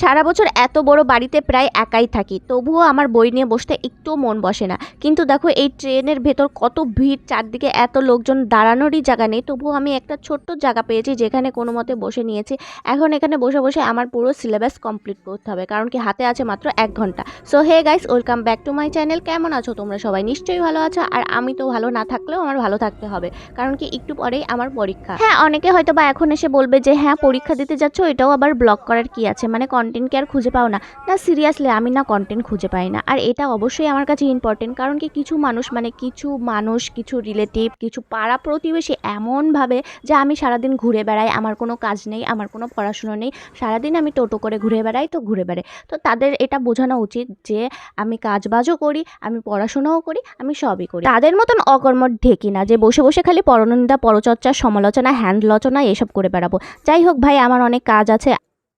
সারা বছর এত বড় বাড়িতে প্রায় একাই থাকি, তবুও আমার বই নিয়ে বসতে একটুও মন বসে না। কিন্তু দেখো, এই ট্রেনের ভেতর কত ভিড়, চারদিকে এত লোকজন, দাঁড়ানোরই জায়গা নেই। তবুও আমি একটা ছোট্ট জায়গা পেয়েছি, যেখানে কোনো মতে বসে নিয়েছি। এখন এখানে বসে বসে আমার পুরো সিলেবাস কমপ্লিট করতে হবে, কারণ কি হাতে আছে মাত্র এক ঘণ্টা। So, hey guys, welcome back to my channel. কেমন আছো? তোমরা সবাই নিশ্চয়ই ভালো আছো, আর আমি তো ভালো না থাকলেও আমার ভালো থাকতে হবে, কারণ কি একটু পরেই আমার পরীক্ষা। হ্যাঁ অনেকে হয়তো বা এখন এসে বলবে যে হ্যাঁ পরীক্ষা দিতে যাচ্ছ, এটাও আবার ব্লক করার কি আছে? মানে কন্টেন্ট কি আর খুঁজে পাও না। না সিরিয়াসলি আমি না কন্টেন্ট খুঁজে পাই না। আর এটা অবশ্যই আমার কাছে ইম্পর্টেন্ট কারণ কি কিছু মানুষ মানে কিছু মানুষ, কিছু রিলেটিভ কিছু পাড়া প্রতিবেশী এমনভাবে যে আমি সারাদিন ঘুরে বেড়াই, আমার কোনো কাজ নেই, আমার কোনো পড়াশুনো নেই, সারাদিন আমি টোটো করে ঘুরে বেড়াই তো ঘুরে বেড়াই। তো তাদের এটা বোঝানো উচিত যে আমি কাজবাজও করি, আমি পড়াশোনাও করি, আমি সবই করি। তাদের মতন অকর্মঠ ঢেকি না যে বসে বসে খালি পরনিন্দা, পরচর্চা, সমালোচনা হ্যান্ডলচনা এসব করে বেড়াবো। যাই হোক ভাই, আমার অনেক কাজ আছে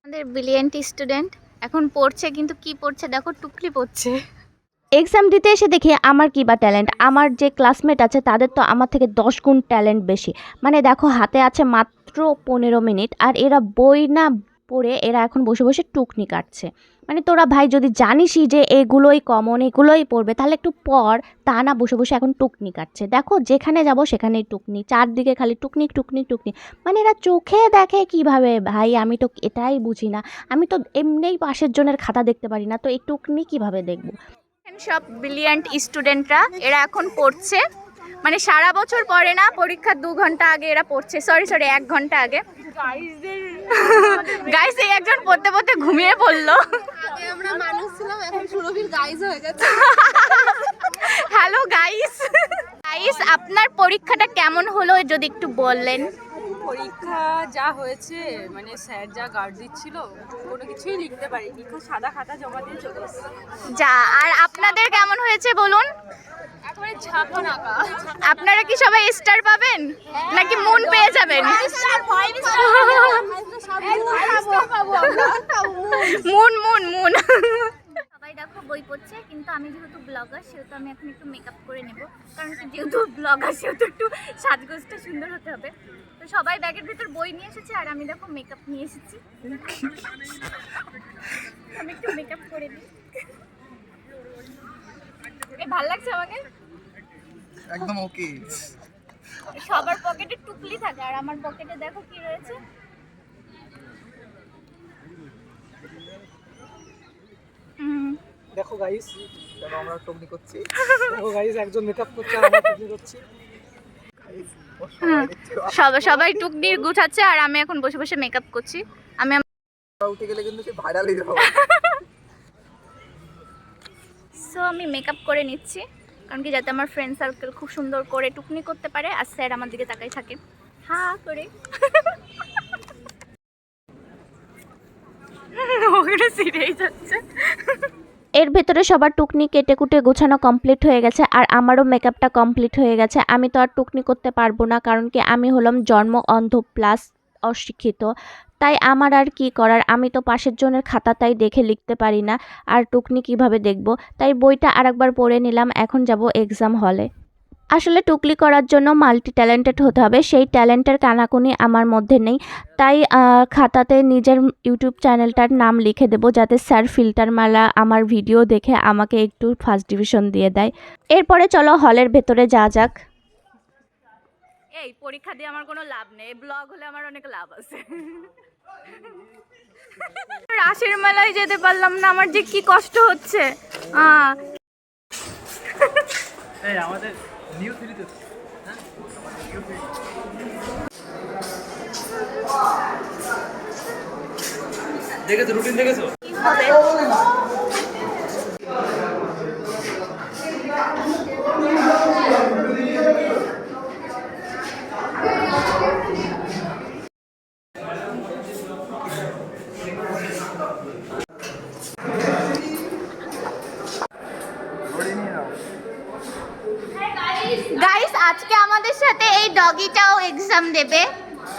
আমাদের ব্রিলিয়েন্ট স্টুডেন্ট এখন পড়ছে, কিন্তু কি পড়ছে? দেখো, টুকলি পড়ছে। এক্সাম দিতে এসে দেখি আমার কী বা ট্যালেন্ট আমার যে ক্লাসমেট আছে, তাদের তো আমার থেকে দশ গুণ ট্যালেন্ট বেশি। মানে দেখো, হাতে আছে মাত্র পনেরো মিনিট, আর এরা বই না পড়ে এরা এখন বসে বসে টুকনি কাটছে। মানে তোরা ভাই যদি জানিসই যে এগুলোই কমন এগুলোই পড়বে তাহলে একটু পর তা না বসে বসে এখন টুকনি কাটছে। দেখো যেখানে যাব সেখানেই টুকনি চারদিকে খালি টুকনি টুকনি টুকনি। মানে এরা চোখে দেখে কীভাবে ভাই আমি তো এটাই বুঝি না। আমি তো এমনিই পাশের জনের খাতা দেখতে পারি না তো এই টুকনি কীভাবে দেখব? সব ব্রিলিয়েন্ট স্টুডেন্টরা এরা এখন পড়ছে। মানে সারা বছর পড়ে না পরীক্ষার দু ঘণ্টা আগে এরা পড়ছে। সরি সরি এক ঘণ্টা আগে। গাইস এই একজন পড়তে পড়তে ঘুমিয়ে পড়ল। আগে আমরা মানুষ ছিলাম এখন সুরভির গাইজ হয়ে গেছে। হ্যালো গাইস গাইস আপনার পরীক্ষাটা কেমন হলো যদি একটু বললেন? পরীক্ষা যা হয়েছে মানে স্যার যা গার্ড দিচ্ছিল কোনো কিছুই লিখতে পারিনি। খুব সাদা খাতা জমা দিয়ে চলে যা আর আপনাদের কেমন হয়েছে বলুন? আপনারা কি সবাই স্টার পাবেন? নাকি মন পেয়ে যাবেন? মুন মুন মুন। সবাই দেখো বই পড়ছে কিন্তু আমি যেহেতু ব্লগার সেহেতু আমি এখন একটু মেকআপ করে নেব। কারণ যেহেতু ব্লগার সেহেতু একটু সাজগোজটা সুন্দর হতে হবে। তো সবাই ব্যাগের ভিতর বই নিয়ে এসেছে আর আমি দেখো মেকআপ নিয়ে এসেছি। আমি একটু মেকআপ করে এই ভালো লাগছে আমাকে? একদম ওকে সবার পকেটে টুকলি থাকে আর আমার পকেটে দেখো কি রয়েছে? দেখো গাইস কেন আমরা টমনি করছি। দেখো গাইস একজন মেকআপ করছে আর আমরা টুকলি করছি। সবাই সবাই টুকনি গুছাচ্ছে আর আমি এখন বসে বসে মেকআপ করছি। আমি আমার- উঠে গেলে কিন্তু সে সো আমি মেকআপ করে নিচ্ছি। কারণ কি যাতে আমার ফ্রেন্ড সার্কেল খুব সুন্দর করে টুকনি করতে পারে আর স্যার আমার দিকে তাকাই থাকে। হা করে। এর ভেতরে সবার টুকনি কেটে কুটে গোছানো কমপ্লিট হয়ে গেছে আর আমারও মেকআপটা কমপ্লিট হয়ে গেছে। আমি তো আর টুকনি করতে পারব না, কারণ কি আমি হলাম জন্ম অন্ধ প্লাস অশিক্ষিত। তাই আমার আর কি করার? আমি তো পাশের জনের খাতাটাই দেখে লিখতে পারি না। আর টুকনি কীভাবে দেখব? তাই বইটা আরেকবার পড়ে নিলাম, এখন যাব এক্সাম হলে আসলে টুকলি করার জন্য মাল্টি ট্যালেন্টেড হতে হবে। সেই ট্যালেন্টের কানাকুনি আমার মধ্যে নেই। তাই খাতাতে নিজের ইউটিউব চ্যানেলটার নাম লিখে দেবো যাতে স্যার ফিল্টার মালা আমার ভিডিও দেখে আমাকে একটু ফার্স্ট ডিভিশন দিয়ে দেয়। এরপরে চলো হলের ভেতরে যা যাক। এই পরীক্ষা দিয়ে আমার কোনো লাভ নেই ব্লগ হলে আমার অনেক লাভ আছে। রাসের মেলায় যেতে পারলাম না আমার যে কি কষ্ট হচ্ছে। আমাদের নিউ দেখেছ রুটিন দেখেছ? আজকে আমাদের সাথে এই ডগিটাও এক্সাম দেবে।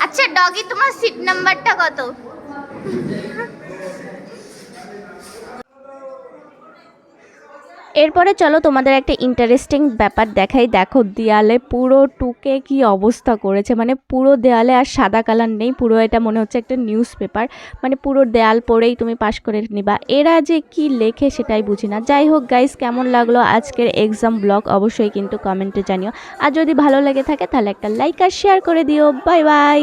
আচ্ছা ডগি তোমার সিট নাম্বারটা কত? এরপরে চলো তোমাদের একটা ইন্টারেস্টিং ব্যাপার দেখাই। দেখো, দেয়ালে পুরো টুকে কি অবস্থা করেছে। মানে পুরো দেয়ালে আর সাদা কালার নেই, পুরো এটা মনে হচ্ছে একটা নিউজ পেপার মানে পুরো দেয়াল পড়েই তুমি পাশ করে নিবা। এরা যে কি লেখে সেটাই বুঝি না। যাই হোক গাইস কেমন লাগল আজকের এক্সাম ব্লগ অবশ্যই কিন্তু কমেন্টে জানিও। আর যদি ভালো লেগে থাকে, তাহলে একটা লাইক আর শেয়ার করে দিও। Bye bye